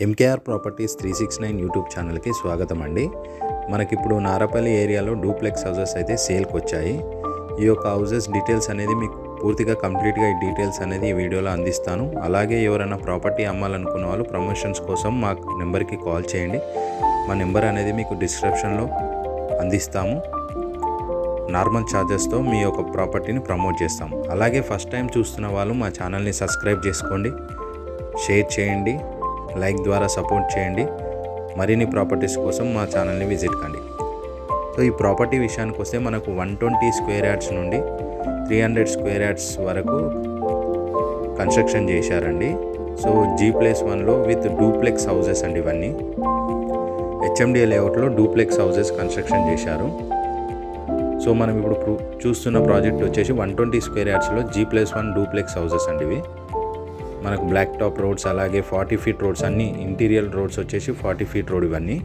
MKR properties three six nine YouTube ఛానల్కి స్వాగతం అండి. మనకిప్పుడు నారపల్లి ఏరియాలో డూప్లెక్స్ హౌసెస్ అయితే సేల్కి వచ్చాయి ఈ యొక్క హౌసెస్ డీటెయిల్స్ అనేది మీకు పూర్తిగా కంప్లీట్గా ఈ డీటెయిల్స్ అనేది ఈ వీడియోలో అందిస్తాను. అలాగే ఎవరైనా ప్రాపర్టీ అమ్మాలనుకున్న వాళ్ళు ప్రమోషన్స్ కోసం మా నెంబర్కి కాల్ చేయండి. మా నెంబర్ అనేది మీకు డిస్క్రిప్షన్లో అందిస్తాము. నార్మల్ ఛార్జెస్తో మీ యొక్క ప్రాపర్టీని ప్రమోట్ చేస్తాం అలాగే ఫస్ట్ టైం చూస్తున్న వాళ్ళు మా ఛానల్ని సబ్స్క్రైబ్ చేసుకోండి. షేర్ చేయండి. లైక్ ద్వారా సపోర్ట్ చేయండి. మరిన్ని ప్రాపర్టీస్ కోసం మా ఛానల్ని విజిట్ కండి. సో ఈ ప్రాపర్టీ విషయానికి వస్తే మనకు వన్ ట్వంటీ స్క్వేర్ యార్డ్స్ నుండి త్రీ హండ్రెడ్ స్క్వేర్ యార్డ్స్ వరకు కన్స్ట్రక్షన్ చేశారండి. సో జీ ప్లేస్ వన్లో విత్ డూప్లెక్స్ హౌజెస్ అండి ఇవన్నీ. హెచ్ఎండిఏ లేఅవుట్లో డూప్లెక్స్ హౌజెస్ కన్స్ట్రక్షన్ చేశారు. సో మనం ఇప్పుడు చూస్తున్న ప్రాజెక్ట్ వచ్చేసి one twenty square యార్డ్స్లో G plus one duplex houses అండి ఇవి. మనకు బ్లాక్ టాప్ రోడ్స్ అలాగే ఫార్టీ ఫీట్ రోడ్స్ అన్నీ ఇంటీరియర్ రోడ్స్ వచ్చేసి ఫార్టీ ఫీట్ రోడ్ ఇవన్నీ.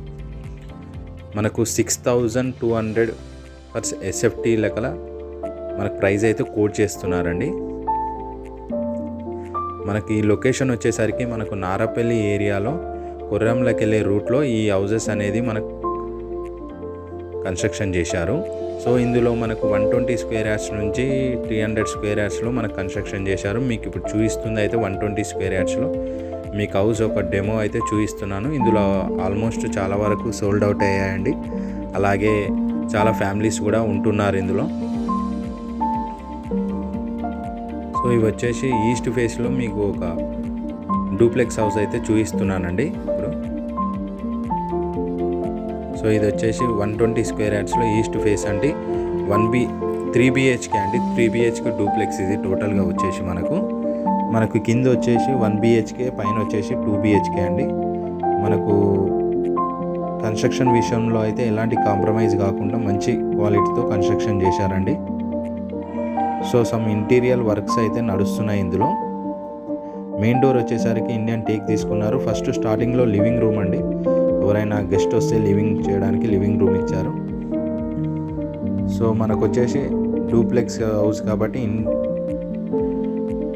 మనకు six thousand two hundred per SFT లెక్కల మనకు ప్రైస్ అయితే కోట్ చేస్తున్నారండి. మనకి ఈ లొకేషన్ వచ్చేసరికి మనకు నారపల్లి ఏరియాలో కొర్రంలోకి వెళ్ళే రూట్లో ఈ హౌజెస్ అనేది మనకు కన్స్ట్రక్షన్ చేశారు. సో ఇందులో మనకు వన్ ట్వంటీ స్క్వేర్ యార్డ్స్ నుంచి త్రీ హండ్రెడ్ స్క్వేర్ యార్డ్స్లో మనకు కన్స్ట్రక్షన్ చేశారు. మీకు ఇప్పుడు చూపిస్తుంది అయితే వన్ ట్వంటీ స్క్వేర్ యార్డ్స్లో మీకు హౌస్ ఒక డెమో అయితే చూపిస్తున్నాను. ఇందులో ఆల్మోస్ట్ చాలా వరకు సోల్డ్ అవుట్ అయ్యాయండి. అలాగే చాలా ఫ్యామిలీస్ కూడా ఉంటున్నారు ఇందులో. సో ఇవి వచ్చేసి ఈస్ట్ ఫేస్లో మీకు ఒక డూప్లెక్స్ హౌస్ అయితే చూపిస్తున్నానండి. సో ఇది వచ్చేసి వన్ ట్వంటీ స్క్వేర్ యార్డ్స్లో ఈస్ట్ ఫేస్ అంటే వన్ బి త్రీ బిహెచ్కే అండి. త్రీ బిహెచ్కే డూప్లెక్స్ ఇది టోటల్గా వచ్చేసి మనకు. మనకు కింద వచ్చేసి వన్ బిహెచ్కే పైన వచ్చేసి టూ బిహెచ్కే అండి. మనకు కన్స్ట్రక్షన్ విషయంలో అయితే ఎలాంటి కాంప్రమైజ్ కాకుండా మంచి క్వాలిటీతో కన్స్ట్రక్షన్ చేశారండి. సో సమ్ ఇంటీరియర్ వర్క్స్ అయితే నడుస్తున్నాయి ఇందులో. మెయిన్ డోర్ వచ్చేసరికి ఇండియన్ టేక్ తీసుకున్నారు. ఫస్ట్ స్టార్టింగ్లో లివింగ్ రూమ్ అండి. ఎవరైనా గెస్ట్ వస్తే లివింగ్ చేయడానికి లివింగ్ రూమ్ ఇచ్చారు. సో మనకు వచ్చేసి డూప్లెక్స్ హౌస్ కాబట్టి ఇన్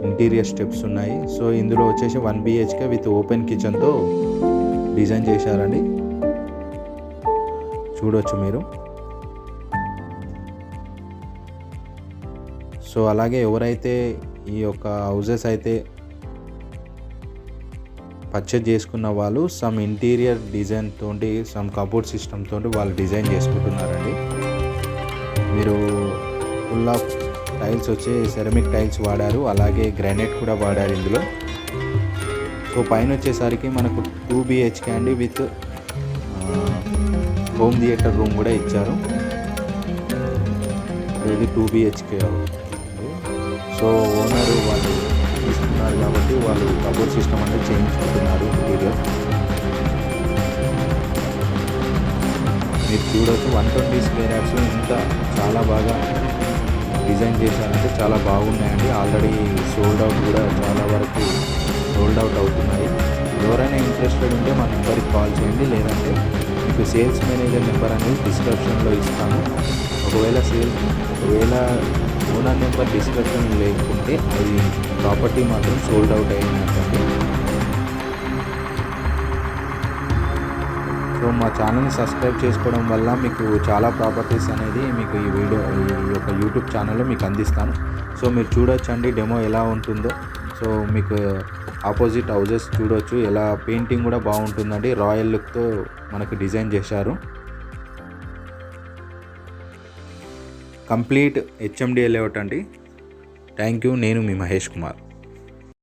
ఇంటీరియర్ స్టెప్స్ ఉన్నాయి. సో ఇందులో వచ్చేసి వన్ బిహెచ్కే విత్ ఓపెన్ కిచెన్తో డిజైన్ చేశారండి. చూడొచ్చు మీరు. సో అలాగే ఎవరైతే ఈ యొక్క హౌజెస్ అయితే పర్చేజ్ చేసుకున్న వాళ్ళు సమ్ ఇంటీరియర్ డిజైన్ తోటి సమ్ కబోర్డ్ సిస్టమ్ తోటి వాళ్ళు డిజైన్ చేసుకుంటున్నారండి. మీరు ఫుల్ ఆఫ్ టైల్స్ వచ్చి సెరమిక్ టైల్స్ వాడారు అలాగే గ్రానైట్ కూడా వాడారు ఇందులో. సో పైన వచ్చేసరికి మనకు టూ బిహెచ్కే అండి విత్ హోమ్ థియేటర్ రూమ్ కూడా ఇచ్చారు. ఇది టూ బిహెచ్కే సో ఓనర్ వాళ్ళు కాబట్టి వాళ్ళు కబోర్డ్ సిస్టమ్ అంటే చేయించుకుంటున్నారు ఇంటీరియర్ మీరు చూడవచ్చు వన్ ట్వంటీ స్క్వేర్ యార్డ్స్ ఇంత చాలా బాగా డిజైన్ చేశారంటే చాలా బాగున్నాయండి. ఆల్రెడీ సోల్డ్ అవుట్ కూడా చాలా వరకు సోల్డ్ అవుట్ అవుతున్నాయి. ఎవరైనా ఇంట్రెస్టెడ్ ఉంటే మా నెంబర్కి కాల్ చేయండి. లేదంటే మీకు సేల్స్ మేనేజర్ నెంబర్ అనేది డిస్క్రిప్షన్లో ఇస్తాను. ఒకవేళ సేల్ ఒకవేళ ఓనర్ నెంబర్ డిస్క్రిప్షన్ లేకుంటే అది ప్రాపర్టీ మాత్రం సోల్డ్ అవుట్ అయినట్టండి సో మా ఛానల్ని సబ్స్క్రైబ్ చేసుకోవడం వల్ల మీకు చాలా ప్రాపర్టీస్ అనేది మీకు ఈ వీడియో ఈ యొక్క యూట్యూబ్ ఛానల్లో మీకు అందిస్తాను. సో మీరు చూడొచ్చండి డెమో ఎలా ఉంటుందో. సో మీకు ఆపోజిట్ హౌజెస్ చూడొచ్చు ఎలా పెయింటింగ్ కూడా బాగుంటుందండి. రాయల్ లుక్తో మనకు డిజైన్ చేశారు. కంప్లీట్ హెచ్ఎండిఏ లేఅవుట్ అండి థ్యాంక్ యూ. నేను మీ మహేష్ కుమార్.